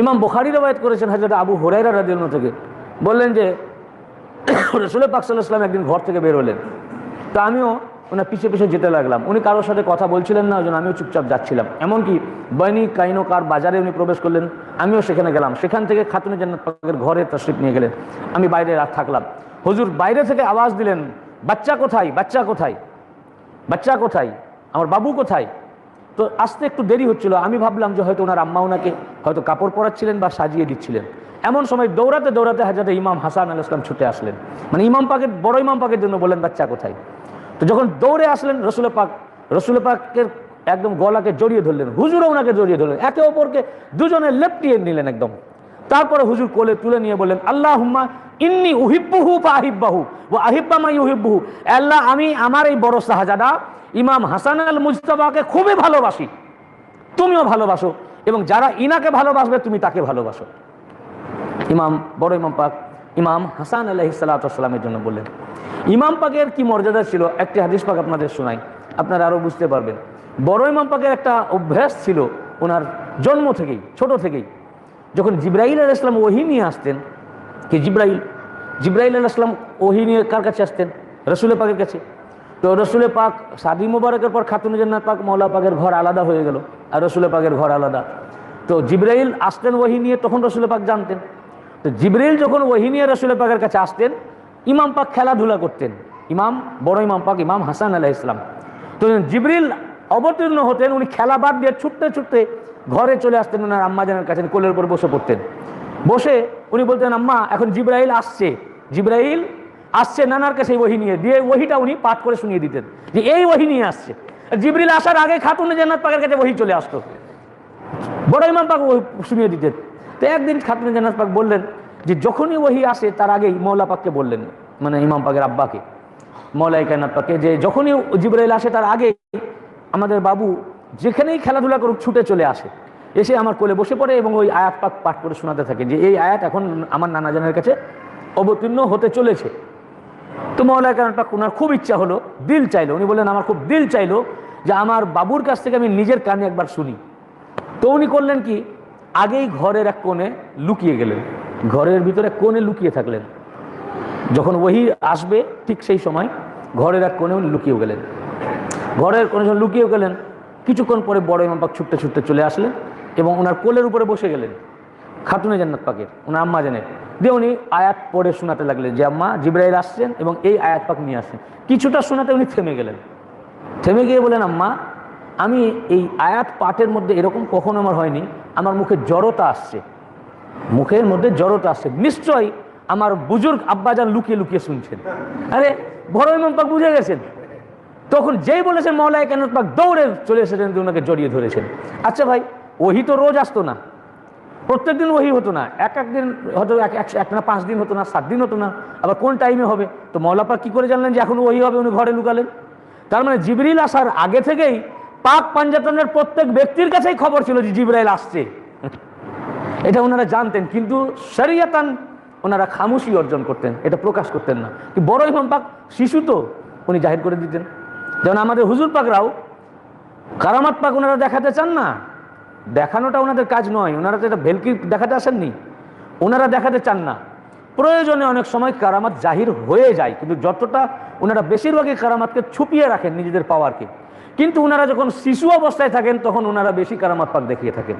ইমাম বোখারি রবায়ত করেছেন হাজরত আবু হুরাইরা রাদিয়াল্লাহু থেকে। বললেন যে, রসুল পাক সাল্লাহ সাল্লাম একদিন ঘর থেকে বের হলেন। তো আমিও ওনার পিছিয়ে পিছিয়ে যেতে লাগলাম। উনি কারোর সাথে কথা বলছিলেন না ওই আমিও চুপচাপ যাচ্ছিলাম। এমনকি বৈনি কাইনোকার বাজারে উনি প্রবেশ করলেন, আমিও সেখানে গেলাম। সেখান থেকে খাতুনে জান্নাত পাকের ঘরে তশরিফ নিয়ে গেলেন। আমি বাইরে রাত থাকলাম। হুজুর বাইরে থেকে আওয়াজ দিলেন, বাচ্চা কোথায়? বাচ্চা কোথায়? বাচ্চা কোথায়? আমার বাবু কোথায়? তো আসতে একটু দেরি হচ্ছিল। আমি ভাবলাম যে হয়তো ওনার আম্মা ওনাকে হয়তো কাপড় পরাচ্ছিলেন বা সাজিয়ে দিচ্ছিলেন। এমন সময় দৌড়াতে দৌড়াতে হাজারে ইমাম হাসান আল ইসলাম ছুটে আসলেন। মানে ইমাম পাকের, বড় ইমাম পাকের জন্য বললেন, বাচ্চা কোথায়? তো যখন দৌড়ে আসলেন, রসুল পাক, রসুল পাকের একদম গলাকে জড়িয়ে ধরলেন। হুজুরও ওনাকে জড়িয়ে ধরলেন। একে অপরকে দুজনে লেপটিয়ে নিলেন একদম। তারপরে হুজুর কোলে তুলে নিয়ে বললেন আল্লাহ হুম্মা ইন্নি উহিব্বুহু বা আহিব্বাহু ও আহিব্বা মাই উহিব্বুহু আল্লাহ, আমি আমার এই বড় শাহজাদা ইমাম হাসান আল মুজতবাকে খুবই ভালোবাসি। তুমিও ভালোবাসো এবং যারা ইনাকে ভালোবাসবে, তুমি তাকে ভালোবাসো। ইমাম, বড় ইমাম পাক, ইমাম হাসান আলহি সাল্লামের জন্য বললেন, ইমাম পাকের কি মর্যাদা ছিল? একটি হাদিস পাক আপনাদের শোনাই। আপনারা আরও বুঝতে পারবেন। বড় ইমাম পাকের একটা অভ্যাস ছিল ওনার জন্ম থেকেই, ছোট থেকেই। যখন জিব্রাইল আল ইসলাম ওহি নিয়ে আসতেন, কি জিব্রাইল? জিব্রাইল আল ইসলাম ওহি নিয়ে কার কাছে আসতেন? রসুল পাকের কাছে। তো রসুল পাক সাদি মুবারকের পর খাতুন জান্নাত পাক মৌলা পাকের ঘর আলাদা হয়ে গেল আর রসুল পাকের ঘর আলাদা। তো জিব্রাইল আসতেন ওহি নিয়ে, তখন রসুল পাক জানতেন। তো জিব্রাইল যখন ওহি নিয়ে রসুল পাকের কাছে আসতেন, ইমাম পাক খেলাধুলা করতেন। ইমাম, বড় ইমাম পাক, ইমাম হাসান আলাহ ইসলাম তো জিব্রিল অবতীর্ণ হতেন, উনি খেলা বাদ দিয়ে ছুটতে ছুটতে ঘরে চলে আসতেন ওনার আম্মাজানের কাছে কোলের উপর বসে পড়তেন। বসে উনি বলতেন, আম্মা, এখন জিব্রাইল আসছে। জিব্রাইল আসছে নানার কাছে ওহি নিয়ে, দিয়ে ওহিটা উনি পাঠ করে শুনিয়ে দিতেন যে, এই ওহি নিয়ে আসছে। জিব্রিল আসার আগে খাতুন জান্নাত পাকের কাছে ওহি চলে আসতো। বড় ইমাম পাক ওহি শুনিয়ে দিতেন। তো একদিন খাতুন জান্নাত পাক বললেন যে, যখনই ওহি আসে, তার আগেই মৌলা পাককে বললেন মানে ইমাম পাকের আব্বাকে মৌলাই কায়নাত পাককে, যে যখনই জিব্রাইল আসে, তার আগে আমাদের বাবু যেখানেই খেলাধুলা করুক ছুটে চলে আসে। এসে আমার কোলে বসে পড়ে এবং ওই আয়াত পাক পাঠ করে শোনাতে থাকে যে এই আয়াত এখন আমার নানাজানের কাছে অবতীর্ণ হতে চলেছে। তো মৌলায় কারণ পাক ওনার খুব ইচ্ছা হলো, দিল চাইলো। উনি বললেন, আমার খুব দিল চাইলো যে আমার বাবুর কাছ থেকে আমি নিজের কানে একবার শুনি। তো উনি করলেন কি? আগেই ঘরের এক কোণে লুকিয়ে গেলেন। ঘরের ভিতরে কোণে লুকিয়ে থাকলেন। যখন ওহি আসবে ঠিক সেই সময় ঘরের এক কোণে উনি লুকিয়ে গেলেন। ঘরের কোনো যখন লুকিয়ে গেলেন। কিছুক্ষণ পরে বড় ইমাম পাক ছুটতে ছুটতে চলে আসলেন এবং ওনার কোলের উপরে বসে গেলেন। খাতুনে জান্নাত পাকের, ওনার আম্মা জানেন দিয়ে উনি আয়াত পড়ে শোনাতে লাগলেন যে, আম্মা, জিব্রাইল আসছেন এবং এই আয়াত পাক নিয়ে আসছেন। কিছুটা শোনাতে উনি থেমে গেলেন। থেমে গিয়ে বলেন আম্মা, আমি এই আয়াত পাঠের মধ্যে এরকম কখনো আমার হয়নি। আমার মুখে জড়তা আসছে। মুখের মধ্যে জড়তা আসছে। নিশ্চয়ই আমার বুজুর্গ আব্বাজান লুকিয়ে লুকিয়ে শুনছেন। আরে, বড় ইমাম পাক বুঝে গেছেন। তখন যেই বলেছেন মৌলায় কেন দৌড়ে চলে এসেছেন ওনাকে জড়িয়ে ধরেছেন। আচ্ছা ভাই, ওহি তো রোজ আসতো না। প্রত্যেক দিন ওহি হতো না। এক এক দিন হয়তো এক এক না পাঁচ দিন হতো না, সাত দিন হতো না। আবার কোন টাইমে হবে? তো মৌলাপা কি করে জানলেন যে এখন ওহি হবে, উনি ঘরে লুকালেন তার মানে জিবরিল আসার আগে থেকেই পাক পাঞ্জাতনের প্রত্যেক ব্যক্তির কাছেই খবর ছিল যে জিবরাইল আসছে। এটা ওনারা জানতেন, কিন্তু শরিয়াতান ওনারা খামুশি অর্জন করতেন, এটা প্রকাশ করতেন না। বড় ইমাম পাক, শিশু তো উনি জাহির করে দিতেন। যেমন আমাদের হুজুর পাকরাও কারামাত পাক ওনারা দেখাতে চান না। দেখানোটা ওনাদের কাজ নয়, ওনারা তো এটা ভেলকি দেখাতে আসেননি। ওনারা দেখাতে চান না। প্রয়োজনে অনেক সময় কারামাত জাহির হয়ে যায়, কিন্তু যতটা ওনারা বেশিরভাগই কারামাতকে ছুপিয়ে রাখেন নিজেদের পাওয়ারকে। কিন্তু ওনারা যখন শিশু অবস্থায় থাকেন, তখন ওনারা বেশি কারামাত পাক দেখিয়ে থাকেন।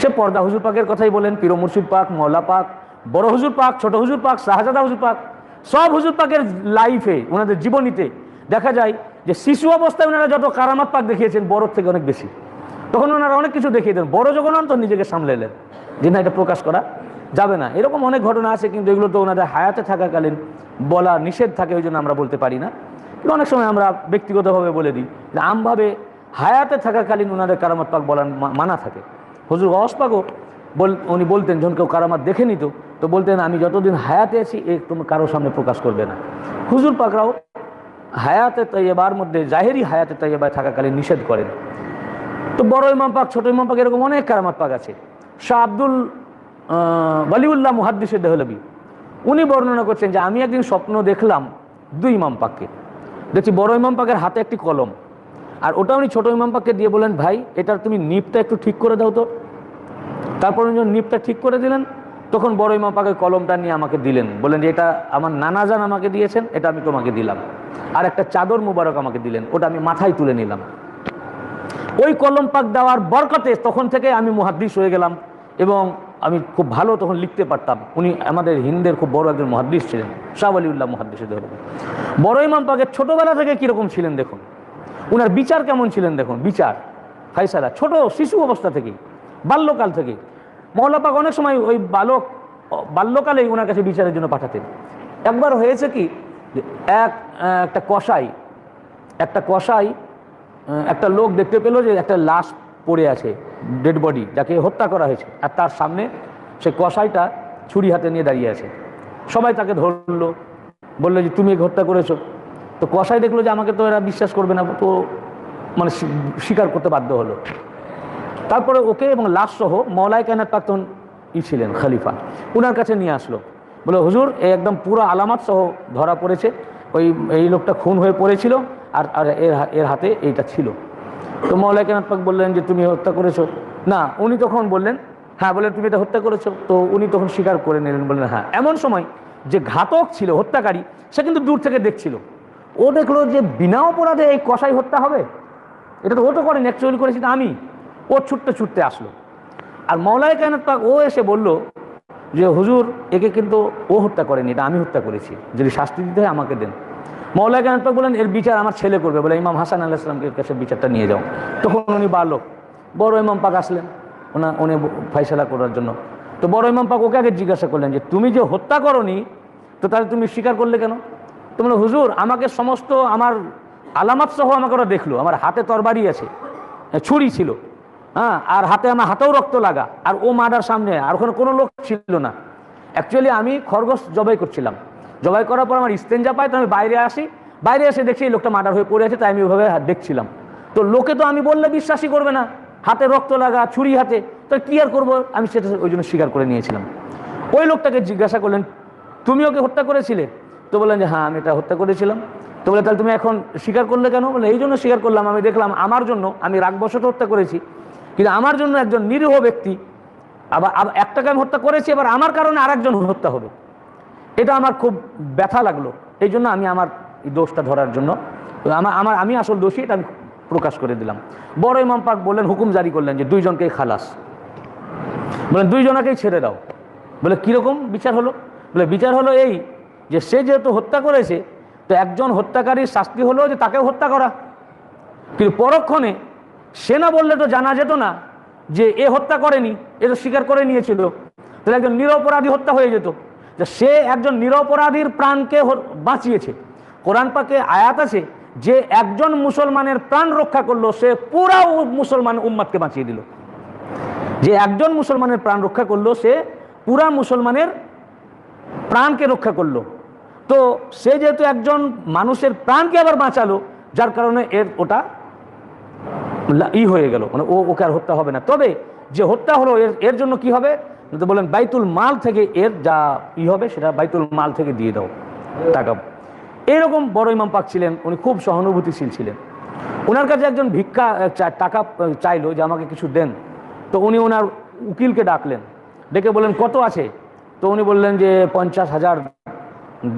সে পর্দা হুজুর পাকের কথাই বলেন, পীর মুর্শিদ পাক মৌলা পাক, বড় হুজুর পাক, ছোট হুজুর পাক, শাহজাদা হুজুর পাক, সব হুজুর পাকের লাইফে ওনাদের জীবনীতে দেখা যায় যে শিশু অবস্থায় ওনারা যত কারামাত পাক দেখিয়েছেন বড় থেকে অনেক বেশি। তখন ওনারা অনেক কিছু দেখিয়ে দেন। বড় যখন হন তো নিজেকে সামলে এলেন। যে না, এটা প্রকাশ করা যাবে না। এরকম অনেক ঘটনা আছে, কিন্তু এগুলো তো ওনাদের হায়াতে থাকাকালীন বলা নিষেধ থাকে, ওই জন্য আমরা বলতে পারি না। কিন্তু অনেক সময় আমরা ব্যক্তিগতভাবে বলে দিই যে আমভাবে হায়াতে থাকাকালীন ওনাদের কারামাত পাক বলার মানা থাকে। হুজুর গস পাকও বল, উনি বলতেন, যখন কেউ কারামাত দেখে নিত তো বলতেন, আমি যতদিন হায়াতে আছি, এ তুমি কারোর সামনে প্রকাশ করবে না। হুজুর পাকরাও হায়াতে তৈবার মধ্যে জাহেরি হায়াতে তৈবায় থাকাকালীন নিষেধ করেন। তো বড় ইমাম পাক, ছোট ইমাম পাক এরকম অনেক কারামাত পাক আছে। শাহ আব্দুল বলিউল্লাহ মুহাদ্দিসের দেহলবি, উনি বর্ণনা করছেন যে, আমি একদিন স্বপ্ন দেখলাম দুই ইমাম পাককে। দেখছি বড় ইমাম পাকের হাতে একটি কলম। আর ওটা উনি ছোট ইমাম পাককে দিয়ে বলেন ভাই, এটার তুমি নিপটা একটু ঠিক করে দাও তো। তারপর উনি যখন নিপটা ঠিক করে দিলেন, তখন বড় ইমাম পাকের কলমটা নিয়ে আমাকে দিলেন। বলেন যে, এটা আমার নানাজান আমাকে দিয়েছেন, এটা আমি তোমাকে দিলাম। আর একটা চাদর মুবারক আমাকে দিলেন, ওটা আমি মাথায় তুলে নিলাম। ওই কলম পাক দেওয়ার বরকতে তখন থেকে আমি মুহাদ্দিস হয়ে গেলাম এবং আমি খুব ভালো তখন লিখতে পারতাম। উনি আমাদের হিন্দের খুব বড় একজন মহাদ্দিস ছিলেন, শাহ আলিউল্লাহ মহাদ্দিস বড় ইমাম পাকের ছোটোবেলা থেকে কীরকম ছিলেন দেখুন? উনার বিচার কেমন ছিলেন দেখুন? বিচার ফাইসালা ছোট শিশু অবস্থা থেকেই, বাল্যকাল থেকে মৌলা পাক অনেক সময় ওই বালক, বাল্যকালেই ওনার কাছে বিচারের জন্য পাঠাতেন। একবার হয়েছে কি এক একটা কষাই একটা কষাই একটা লোক দেখতে পেল যে একটা লাশ পড়ে আছে ডেড বডি যাকে হত্যা করা হয়েছে। আর তার সামনে সে কষাইটা ছুরি হাতে নিয়ে দাঁড়িয়ে আছে। সবাই তাকে ধরলো, বলল যে, তুমি হত্যা করেছ। তো কষাই দেখল যে, আমাকে তো এরা বিশ্বাস করবে না। তো মানে স্বীকার করতে বাধ্য হলো। তারপরে ওকে এবং লাশ সহ মৌলাই কায়নাত পাক তখন ই ছিলেন, খলিফা ওনার কাছে নিয়ে আসলো। বলে, হুজুর, এই একদম পুরো আলামাত সহ ধরা পড়েছে। ওই, এই লোকটা খুন হয়ে পড়েছিল আর আর এর এর হাতে এইটা ছিল। তো মৌলাই কায়নাত পাক বললেন যে, তুমি হত্যা করেছ। না, উনি তখন বললেন হ্যাঁ বললেন, তুমি এটা হত্যা করেছ। তো উনি তখন স্বীকার করে নিলেন, বললেন হ্যাঁ। এমন সময় যে ঘাতক ছিল, হত্যাকারী, সে কিন্তু দূর থেকে দেখছিল। ও দেখল যে বিনা অপরাধে এই কষাই হত্যা হবে। এটা তো ও তো করেন অ্যাকচুয়ালি করেছি আমি। ও ছুটতে ছুটতে আসলো। আর মৌলাই কায়নাত পাক, ও এসে বলল যে হুজুর, একে কিন্তু ও হত্যা করেনি, এটা আমি হত্যা করেছি। যদি শাস্তি দিতে হয় আমাকে দেন। মৌলাই কায়নাত পাক বলেন, এর বিচার আমার ছেলে করবে। বলে ইমাম হাসান আল্লাহ ইসলামকে কাছে বিচারটা নিয়ে যাও। তখন উনি বালক। বড় ইমাম পাক আসলেন। ওনা উনি ফাইসলা করার জন্য। তো বড় ইমাম পাক ওকে আগে জিজ্ঞাসা করলেন যে, তুমি যে হত্যা করনি, তো তাহলে তুমি স্বীকার করলে কেন? তো বলল, হুজুর, আমাকে সমস্ত আমার আলামাত সহ আমাকে ওরা দেখল। আমার হাতে তরবারি আছে, ছুরি ছিল। হ্যাঁ আর হাতে আমার হাতেও রক্ত লাগা, আর ও মাডার সামনে, আর ওখানে কোনো লোক ছিল না। অ্যাকচুয়ালি আমি খরগোশ জবাই করছিলাম। জবাই করার পর আমার স্টেঞ্জা পাই তো আমি বাইরে আসি। বাইরে এসে দেখছি এই লোকটা মার্ডার হয়ে পড়ে আছে, তাই আমি ওইভাবে দেখছিলাম। তো লোকে তো আমি বললে বিশ্বাসই করবে না। হাতে রক্ত লাগা, ছুরি হাতে, তো কি আর করব? আমি সেটা ওই জন্য স্বীকার করে নিয়েছিলাম। ওই লোকটাকে জিজ্ঞাসা করলেন, তুমি ওকে হত্যা করেছিলে? তো বললেন যে হ্যাঁ আমি এটা হত্যা করেছিলাম। তো বলে, তাহলে তুমি এখন স্বীকার করলে কেন? বলে, এই জন্য স্বীকার করলাম, আমি দেখলাম আমার জন্য আমি রাগবশত হত্যা করেছি। কিন্তু আমার জন্য একজন নিরীহ ব্যক্তি, আবার একটাকে আমি হত্যা করেছি এবার আমার কারণে আরেকজন হত্যা হবে। এটা আমার খুব ব্যথা লাগল। এই জন্য আমি আমার এই দোষটা ধরার জন্য, আমার আমার, আমি আসল দোষী, এটা আমি প্রকাশ করে দিলাম। বড় ইমাম পাক বললেন, হুকুম জারি করলেন যে দুইজনকেই খালাস। বলেন দুইজনাকেই ছেড়ে দাও। বলে, কীরকম বিচার হলো? বলে, বিচার হলো এই যে সে যেহেতু হত্যা করেছে, তো একজন হত্যাকারীর শাস্তি হলো যে তাকেও হত্যা করা। কিন্তু পরক্ষণে সে না বললে তো জানা যেত না যে এ হত্যা করেনি, এ তো স্বীকার করে নিয়েছিল। তাহলে একজন নিরপরাধী হত্যা হয়ে যেত। যে সে একজন নিরপরাধীর প্রাণকে বাঁচিয়েছে। কোরআন পাকে আয়াত আছে যে একজন মুসলমানের প্রাণ রক্ষা করল, সে পুরা মুসলমান উম্মাদকে বাঁচিয়ে দিল। যে একজন মুসলমানের প্রাণ রক্ষা করল, সে পুরা মুসলমানের প্রাণকে রক্ষা করল। তো সে যেহেতু একজন মানুষের প্রাণকে আবার বাঁচালো, যার কারণে এর ওটা ই হয়ে গেল। মানে ও, ওকে আর হত্যা হবে না। তবে যে হত্যা হলো, এর এর জন্য কি হবে? তো বলেন, বাইতুল মাল থেকে এর যা ই হবে, সেটা বাইতুল মাল থেকে দিয়ে দাও, টাকা। এইরকম বড় ইমাম পাক ছিলেন, উনি খুব সহানুভূতিশীল ছিলেন। ওনার কাছে একজন ভিক্ষা টাকা চাইলো যে আমাকে কিছু দেন। তো উনি ওনার উকিলকে ডাকলেন। ডেকে বললেন, কত আছে? তো উনি বললেন যে, পঞ্চাশ হাজার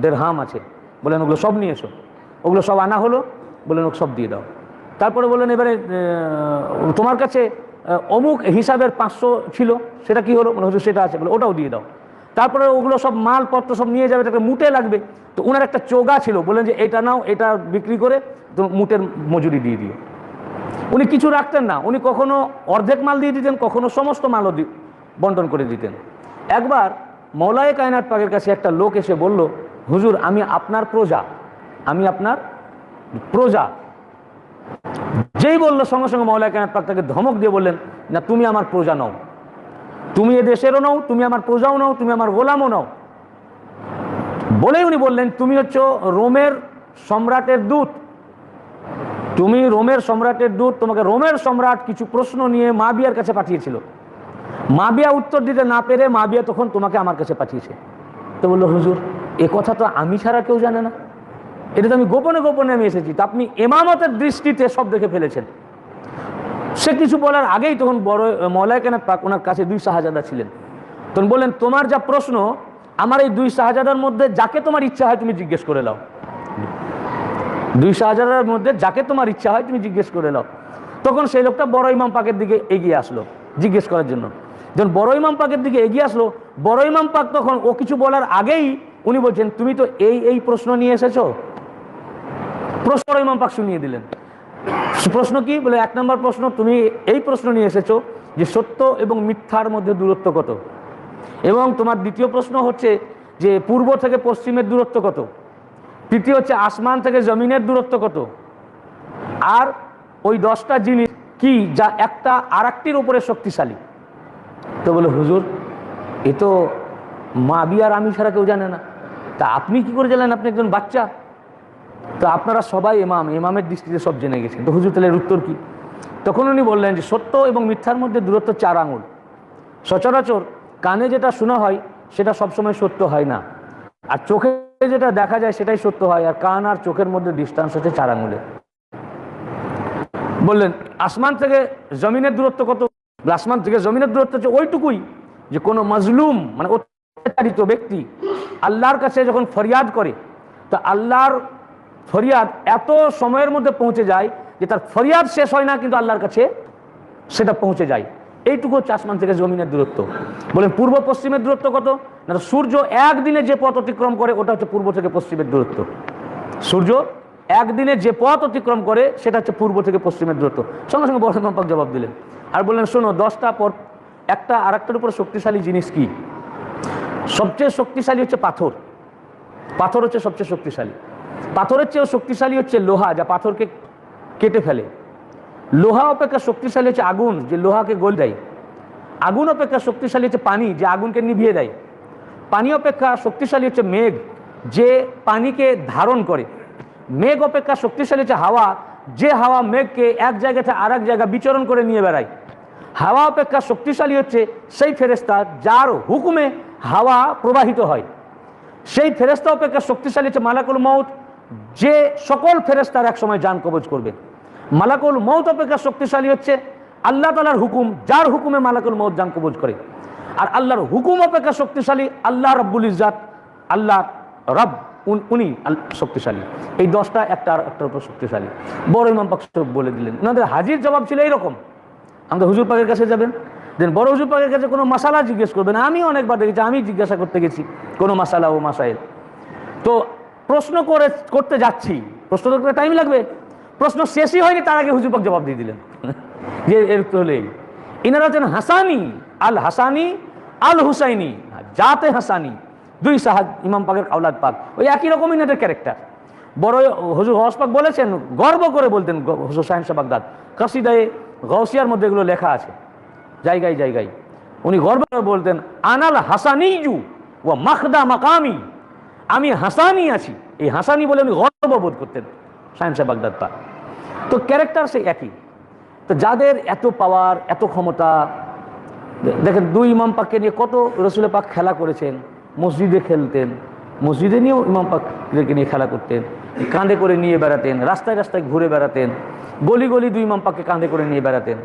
দেড়হাম আছে। বললেন, ওগুলো সব নিয়ে এসো। ওগুলো সব আনা হলো? বললেন ওকে সব দিয়ে দাও। তারপরে বললেন, এবারে তোমার কাছে অমুক হিসাবের পাঁচশো ছিল, সেটা কি হলো? বলে হুজুর সেটা আছে। বলে, ওটাও দিয়ে দাও। তারপরে ওগুলো সব মালপত্র সব নিয়ে যাবে একটা মুটে লাগবে। তো ওনার একটা চোগা ছিল, বললেন যে, এটা নাও, এটা বিক্রি করে তো মুটের মজুরি দিয়ে দিও। উনি কিছু রাখতেন না, উনি কখনো অর্ধেক মাল দিয়ে দিতেন, কখনো সমস্ত মালও বন্টন করে দিতেন। একবার মৌলায়ে কায়নাত পাকের কাছে একটা লোক এসে বলল, হুজুর, আমি আপনার প্রজা, আমি আপনার প্রজা। যেই বলল সঙ্গে সঙ্গে কায়নাত পাক তাকে ধমক দিয়ে বললেন, না, তুমি আমার প্রজা নও। তুমি এ দেশেরও নও, তুমি আমার প্রজাও নও, তুমি আমার গোলামও নও। বলেই উনি বললেন, তুমি হচ্ছে রোমের সম্রাটের দূত। তুমি রোমের সম্রাটের দূত, তোমাকে রোমের সম্রাট কিছু প্রশ্ন নিয়ে মাবিয়ার কাছে পাঠিয়েছিল। মাবিয়া উত্তর দিতে না পেরে মাবিয়া তখন তোমাকে আমার কাছে পাঠিয়েছে। তো বলল, হুজুর, এ কথা তো আমি ছাড়া কেউ জানে না। এটা তো আমি গোপনে গোপনে আমি এসেছি। তো আপনি এমামতের দৃষ্টিতে সব দেখে ফেলেছেন। সে কিছু বলার আগেই তখন বড় মৌলায় কেন পাক ওনার কাছে দুই শাহজাদা ছিলেন। তখন বললেন, তোমার যা প্রশ্ন, আমার এই দুই শাহজাদার মধ্যে যাকে তোমার ইচ্ছা হয় তুমি জিজ্ঞেস করে নাও। দুই শাহজাদার মধ্যে যাকে তোমার ইচ্ছা হয় তুমি জিজ্ঞেস করে নাও। তখন সেই লোকটা বড় ইমাম পাকের দিকে এগিয়ে আসলো জিজ্ঞেস করার জন্য। যখন বড় ইমাম পাকের দিকে এগিয়ে আসলো, বড় ইমাম পাক তখন ও কিছু বলার আগেই উনি বলছেন, তুমি তো এই এই প্রশ্ন নিয়ে এসেছ? প্রশ্ন ইমাম পাক শুনিয়ে দিলেন। প্রশ্ন কি? বলে, এক নম্বর প্রশ্ন, তুমি এই প্রশ্ন নিয়ে এসেছ যে সত্য এবং মিথ্যার মধ্যে দূরত্ব কত? এবং তোমার দ্বিতীয় প্রশ্ন হচ্ছে যে পূর্ব থেকে পশ্চিমের দূরত্ব কত? তৃতীয় হচ্ছে আসমান থেকে জমিনের দূরত্ব কত? আর ওই দশটা জিনিস কি যা একটা আর একটির উপরে শক্তিশালী? তো বলে, হুজুর, এ তো মা বি আর আমি ছাড়া কেউ জানে না। তা আপনি কি করে জানেন আপনি একজন বাচ্চা? তো আপনারা সবাই ইমাম, ইমামের দৃষ্টিতে সব জেনে গেছেন। তো হুজুর, তাহলে এর উত্তর কি? তখন উনি বললেন যে, সত্য এবং মিথ্যার মধ্যে দূরত্ব চার আঙুল। সচরাচর কানে যেটা শোনা হয়, সেটা সবসময় সত্য হয় না। আর চোখে যেটা দেখা যায়, সেটাই সত্য হয়। আর কান আর চোখের মধ্যে ডিস্টান্স হচ্ছে চার আঙুলে। বললেন, আসমান থেকে জমিনের দূরত্ব কত? আসমান থেকে জমিনের দূরত্ব হচ্ছে ওইটুকুই। যে কোনো মজলুম মানে অত্যাচারিত ব্যক্তি আল্লাহর কাছে যখন ফরিয়াদ করে, তা আল্লাহর ফরিয়াদ এত সময়ের মধ্যে পৌঁছে যায় যে তার ফরিয়াদ শেষ হয় না, কিন্তু আল্লাহর কাছে সেটা পৌঁছে যায়। এইটুকু হচ্ছে আসমান থেকে জমিনের দূরত্ব। বলেন, পূর্ব পশ্চিমের দূরত্ব কত? না সূর্য একদিনে যে পথ অতিক্রম করে, ওটা হচ্ছে পূর্ব থেকে পশ্চিমের দূরত্ব। সূর্য একদিনে যে পথ অতিক্রম করে, সেটা হচ্ছে পূর্ব থেকে পশ্চিমের দূরত্ব। সঙ্গে সঙ্গে বড় সম্পর্ক জবাব দিলেন। আর বললেন, শোনো, দশটা পর একটা আর একটার উপরে শক্তিশালী জিনিস কি? সবচেয়ে শক্তিশালী হচ্ছে পাথর। পাথর হচ্ছে সবচেয়ে শক্তিশালী। পাথরের চেয়েও শক্তিশালী হচ্ছে লোহা, যা পাথরকে কেটে ফেলে। লোহা অপেক্ষা শক্তিশালী হচ্ছে আগুন, যে লোহাকে গোল দেয়। আগুন অপেক্ষা শক্তিশালী হচ্ছে পানি, যে আগুনকে নিভিয়ে দেয়। পানি অপেক্ষা শক্তিশালী হচ্ছে মেঘ, যে পানিকে ধারণ করে। মেঘ অপেক্ষা শক্তিশালী হচ্ছে হাওয়া, যে হাওয়া মেঘকে এক জায়গা থেকে আর এক জায়গা বিচরণ করে নিয়ে বেড়ায়। হাওয়া অপেক্ষা শক্তিশালী হচ্ছে সেই ফেরেস্তা যার হুকুমে হাওয়া প্রবাহিত হয়। সেই ফেরেস্তা অপেক্ষা শক্তিশালী হচ্ছে মালাকুল মৌত যে সকল ফেরেস্তার এক সময় যান কবজ করবে। মালাকুল মৌত অপেক্ষা শক্তিশালী হচ্ছে। আল্লাহ তালার হুকুম, যার হুকুমে মালাকুল মৌত যান কবজ করে। আর আল্লাহর হুকুম অপেক্ষা শক্তিশালী, আল্লাহ রব্বুল ইজাত আল্লাহ রব, উন- শক্তিশালী। এই দশটা একটা আর একটার উপর শক্তিশালী। বড় ইমাম পাক বলে দিলেন ওনাদের হাজির জবাব ছিল এইরকম। আমাদের হুজুর পাকের কাছে যাবেন। দেন বড় হুজুর পাকের কাছে কোনো মশালা জিজ্ঞেস করবেন। আমি অনেকবার দেখেছি, আমি জিজ্ঞাসা করতে গেছি, কোনো মশালা ও মাসাইল? তো প্রশ্ন করে, করতে যাচ্ছি। প্রশ্ন করতে টাইম লাগবে। প্রশ্ন শেষই হয়নি, তার আগে হুজুর পাক জবাব দিয়ে দিলেন। যে এর হলেই ইনারা হচ্ছেন হাসানি, আল হাসানি, আল হুসাইনি, জাতে হাসানি, দুই সাহাদ ইমাম পাকের আউলাদ পাক। ওই একই রকমই ইনাদের ক্যারেক্টার বড় হুজুর হস পাক বলেছেন, গর্ব করে বলতেন হুজুর সাহেব শাহ বাগদাদ, কাসিদায়ে গৌসিয়ার মধ্যে এগুলো লেখা আছে। জায়গায় জায়গায়। উনি গর্ব করে বলতেন, আনাল হাসানিজু ও মাখদা মাকামি। আমি হাসানি আছি। এই হাসানি বলে উনি গর্ববোধ করতেন সায়েন্স বাগদাদ তো ক্যারেক্টার সেই একই। তো যাদের এত পাওয়ার এত ক্ষমতা দেখেন দুই ইমাম পাককে নিয়ে কত রসুল পাক খেলা করেছেন, মসজিদে খেলতেন, মসজিদে নিয়েও ইমাম পাকদেরকে নিয়ে খেলা করতেন, কাঁধে করে নিয়ে বেড়াতেন, রাস্তায় রাস্তায় ঘুরে বেড়াতেন, গলি গলি দুই ইমাম পাককে কাঁধে করে নিয়ে বেড়াতেন।